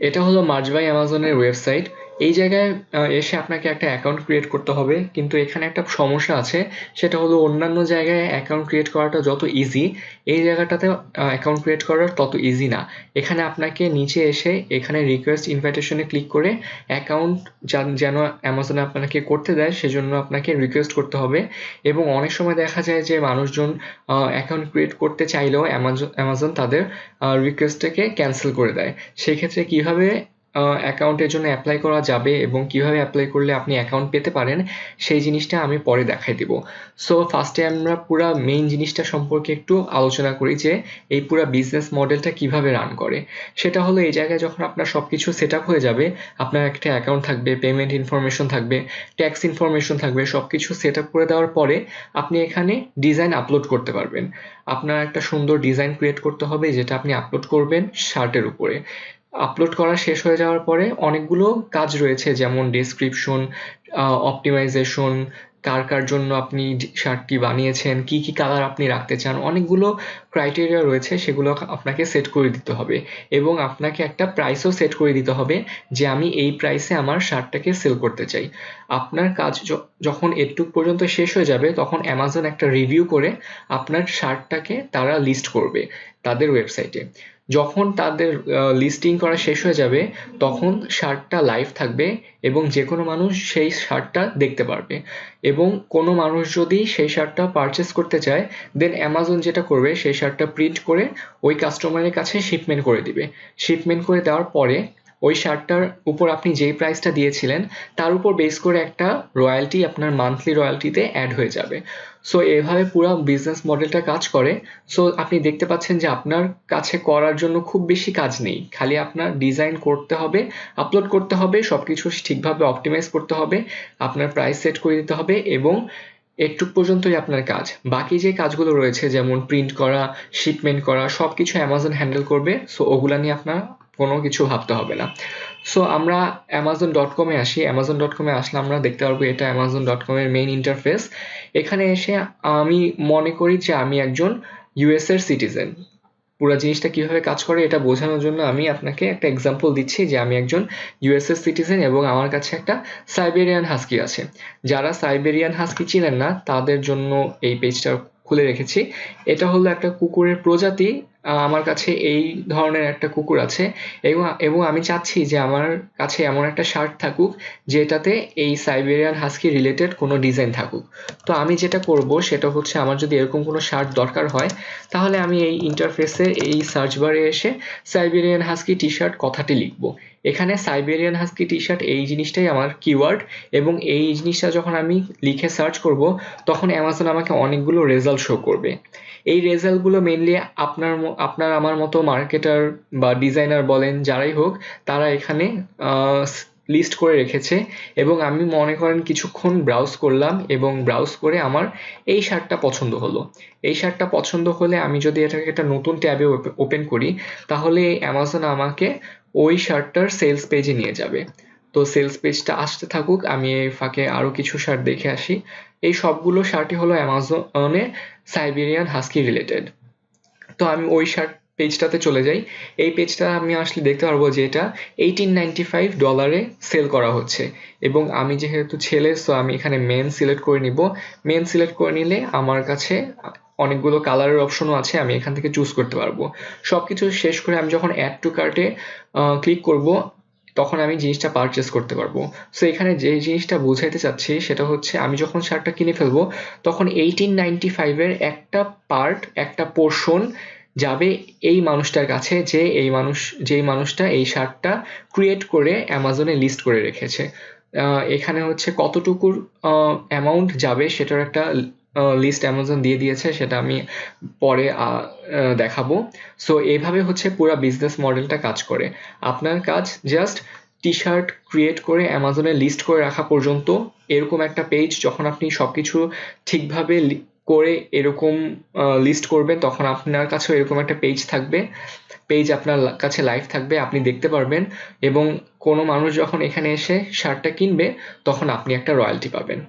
এটা হলো মার্জবাই অ্যামাজনের ওয়েবসাইট। এই জায়গায় এসে আপনাকে একটা অ্যাকাউন্ট ক্রিয়েট করতে হবে। কিন্তু এখানে একটা সমস্যা আছে, সেটা হলো অন্যান্য জায়গায় অ্যাকাউন্ট ক্রিয়েট করাটা যত ইজি এই জায়গাটাতে অ্যাকাউন্ট ক্রিয়েট করা তত ইজি না। এখানে আপনাকে নিচে এসে এখানে রিকোয়েস্ট ইনভাইটেশনে ক্লিক করে অ্যাকাউন্ট যেন অ্যামাজনে আপনাকে করতে দেয়, সেজন্য আপনাকে রিকোয়েস্ট করতে হবে। এবং অনেক সময় দেখা যায় যে মানুষজন অ্যাকাউন্ট ক্রিয়েট করতে চাইলেও অ্যামাজন অ্যামাজন তাদের রিকোয়েস্টটাকে ক্যান্সেল করে দেয়। সেক্ষেত্রে কীভাবে অ্যাকাউন্টের জন্য অ্যাপ্লাই করা যাবে এবং কীভাবে অ্যাপ্লাই করলে আপনি অ্যাকাউন্ট পেতে পারেন, সেই জিনিসটা আমি পরে দেখাই দিব। সো ফার্স্টে আমরা পুরা মেইন জিনিসটা সম্পর্কে একটু আলোচনা করি যে, এই পুরা বিজনেস মডেলটা কীভাবে রান করে। সেটা হলো এই জায়গায় যখন আপনার সব কিছু সেট আপ হয়ে যাবে, আপনার একটা অ্যাকাউন্ট থাকবে পেমেন্ট ইনফরমেশন থাকবে ট্যাক্স ইনফরমেশন থাকবে সব কিছু সেট আপ করে দেওয়ার পরে আপনি এখানে ডিজাইন আপলোড করতে পারবেন। আপনার একটা সুন্দর ডিজাইন ক্রিয়েট করতে হবে, যেটা আপনি আপলোড করবেন শার্টের উপরে। আপলোড করা শেষ হয়ে যাওয়ার পরে অনেকগুলো কাজ রয়েছে, যেমন ডেসক্রিপশন অপটিমাইজেশন কার কার জন্য আপনি শার্টটি বানিয়েছেন, কি কি কালার আপনি রাখতে চান, অনেকগুলো ক্রাইটেরিয়া রয়েছে, সেগুলো আপনাকে সেট করে দিতে হবে। এবং আপনাকে একটা প্রাইসও সেট করে দিতে হবে যে আমি এই প্রাইসে আমার শার্টটাকে সেল করতে চাই। আপনার কাজ যখন এটুক পর্যন্ত শেষ হয়ে যাবে, তখন অ্যামাজন একটা রিভিউ করে আপনার শার্টটাকে তারা লিস্ট করবে তাদের ওয়েবসাইটে যখন তাদের লিস্টিং করা শেষ হয়ে যাবে, তখন শার্টটা লাইভ থাকবে এবং যে কোনো মানুষ সেই শার্টটা দেখতে পারবে। এবং কোনো মানুষ যদি সেই শার্টটা পারচেস করতে চায় দেন অ্যামাজন যেটা করবে, সেই শার্টটা প্রিন্ট করে ওই কাস্টমারের কাছে শিপমেন্ট করে দিবে। শিপমেন্ট করে দেওয়ার পরে ওই শার্টটার উপর আপনি যেই প্রাইসটা দিয়েছিলেন, তার উপর বেস করে একটা রয়্যালটি আপনার মান্থলি রয়্যালটিতে অ্যাড হয়ে যাবে। সো এভাবে পুরো বিজনেস মডেলটা কাজ করে। সো আপনি দেখতে পাচ্ছেন যে আপনার কাছে করার জন্য খুব বেশি কাজ নেই। খালি আপনার ডিজাইন করতে হবে আপলোড করতে হবে সব কিছু ঠিকভাবে অপটিমাইজ করতে হবে, আপনার প্রাইস সেট করে দিতে হবে এবং একটু পর্যন্তই আপনার কাজ। বাকি যে কাজগুলো রয়েছে, যেমন প্রিন্ট করা শিপমেন্ট করা সব কিছু অ্যামাজন হ্যান্ডেল করবে। সো ওগুলা নিয়ে আপনার কোনো কিছু ভাবতে হবে না। সো আমরা অ্যামাজন ডট কমে আসি। অ্যামাজন ডট কমে আসলে আমরা দেখতে পারব এটা অ্যামাজন ডট কমের মেইন ইন্টারফেস এখানে এসে আমি মনে করি যে আমি একজন ইউএসের সিটিজেন পুরো জিনিসটা কীভাবে কাজ করে এটা বোঝানোর জন্য আমি আপনাকে একটা এক্সাম্পল দিচ্ছি যে আমি একজন ইউএসএস সিটিজেন এবং আমার কাছে একটা সাইবেরিয়ান হাস্কি আছে। যারা সাইবেরিয়ান হাস্কি চিনেন না, তাদের জন্য এই পেজটা খুলে রেখেছি। এটা হলো একটা কুকুরের প্রজাতি আমার কাছে এই ধরনের একটা কুকুর আছে। এবং এবং আমি চাচ্ছি যে আমার কাছে এমন একটা শার্ট থাকুক, যেটাতে এই সাইবেরিয়ান হাস্কি রিলেটেড কোনো ডিজাইন থাকুক। তো আমি যেটা করব, সেটা হচ্ছে আমার যদি এরকম কোনো শার্ট দরকার হয়, তাহলে আমি এই ইন্টারফেসে এই সার্চ বারে এসে সাইবেরিয়ান হাস্কি টি শার্ট কথাটি লিখব। এখানে সাইবেরিয়ান হাস্কি টি শার্ট এই জিনিসটাই আমার কিওয়ার্ড এবং এই জিনিসটা যখন আমি লিখে সার্চ করব, তখন অ্যামাজন আমাকে অনেকগুলো রেজাল্ট শো করবে। এই রেজাল্টগুলো মেনলি আপনার আপনার আমার মতো মার্কেটার বা ডিজাইনার বলেন, যারাই হোক, তারা এখানে লিস্ট করে রেখেছে এবং আমি মনে করেন কিছুক্ষণ ব্রাউজ করলাম এবং ব্রাউজ করে আমার এই শার্টটা পছন্দ হলো। এই শার্টটা পছন্দ হলে আমি যদি এটাকে একটা নতুন ট্যাবে ওপেন করি, তাহলে অ্যামাজন আমাকে ওই শার্টটার সেলস পেজে নিয়ে যাবে। তো সেলস পেজটা আসতে থাকুক, আমি এই ফাঁকে আরও কিছু শার্ট দেখে আসি। এই সবগুলো শার্টই হলো অ্যামাজনে সাইবেরিয়ান হাস্কি রিলেটেড তো আমি ওই শার্ট পেজটাতে চলে যাই। এই পেজটা আমি আসলে দেখতে পারব যে এটা এইটিন নাইনটি ফাইভ ডলারে সেল করা হচ্ছে। এবং আমি যেহেতু ছেলে সো আমি এখানে মেন সিলেক্ট করে নিব। মেন সিলেক্ট করে নিলে আমার কাছে অনেকগুলো কালারের অপশনও আছে, আমি এখান থেকে চুজ করতে পারব। সব কিছু শেষ করে আমি যখন অ্যাড টু কার্টে ক্লিক করব, তখন আমি জিনিসটা পারচেস করতে পারব। সো এখানে যে জিনিসটা বোঝাইতে চাচ্ছি, সেটা হচ্ছে আমি যখন শার্টটা কিনে ফেলব, তখন এইটিন নাইনটি ফাইভের একটা পার্ট একটা পোর্শন যাবে এই মানুষটার কাছে যে এই মানুষ, যেই মানুষটা এই শার্টটা ক্রিয়েট করে অ্যামাজনে লিস্ট করে রেখেছে। এখানে হচ্ছে কতটুকুর অ্যামাউন্ট যাবে সেটার একটা লিস্ট অ্যামাজন দিয়ে দিয়েছে, সেটা আমি পরে দেখাবো। সো এইভাবে হচ্ছে পুরো বিজনেস মডেলটা কাজ করে। আপনার কাজ জাস্ট টি শার্ট ক্রিয়েট করে অ্যামাজনে লিস্ট করে রাখা পর্যন্ত, এরকম একটা পেজ যখন আপনি সব কিছু ঠিকভাবে করে এরকম লিস্ট করবেন, তখন আপনার কাছেও এরকম একটা পেজ থাকবে। পেজ আপনার কাছে লাইভ থাকবে, আপনি দেখতে পারবেন এবং কোনো মানুষ যখন এখানে এসে শার্টটা কিনবে, তখন আপনি একটা রয়্যালটি পাবেন।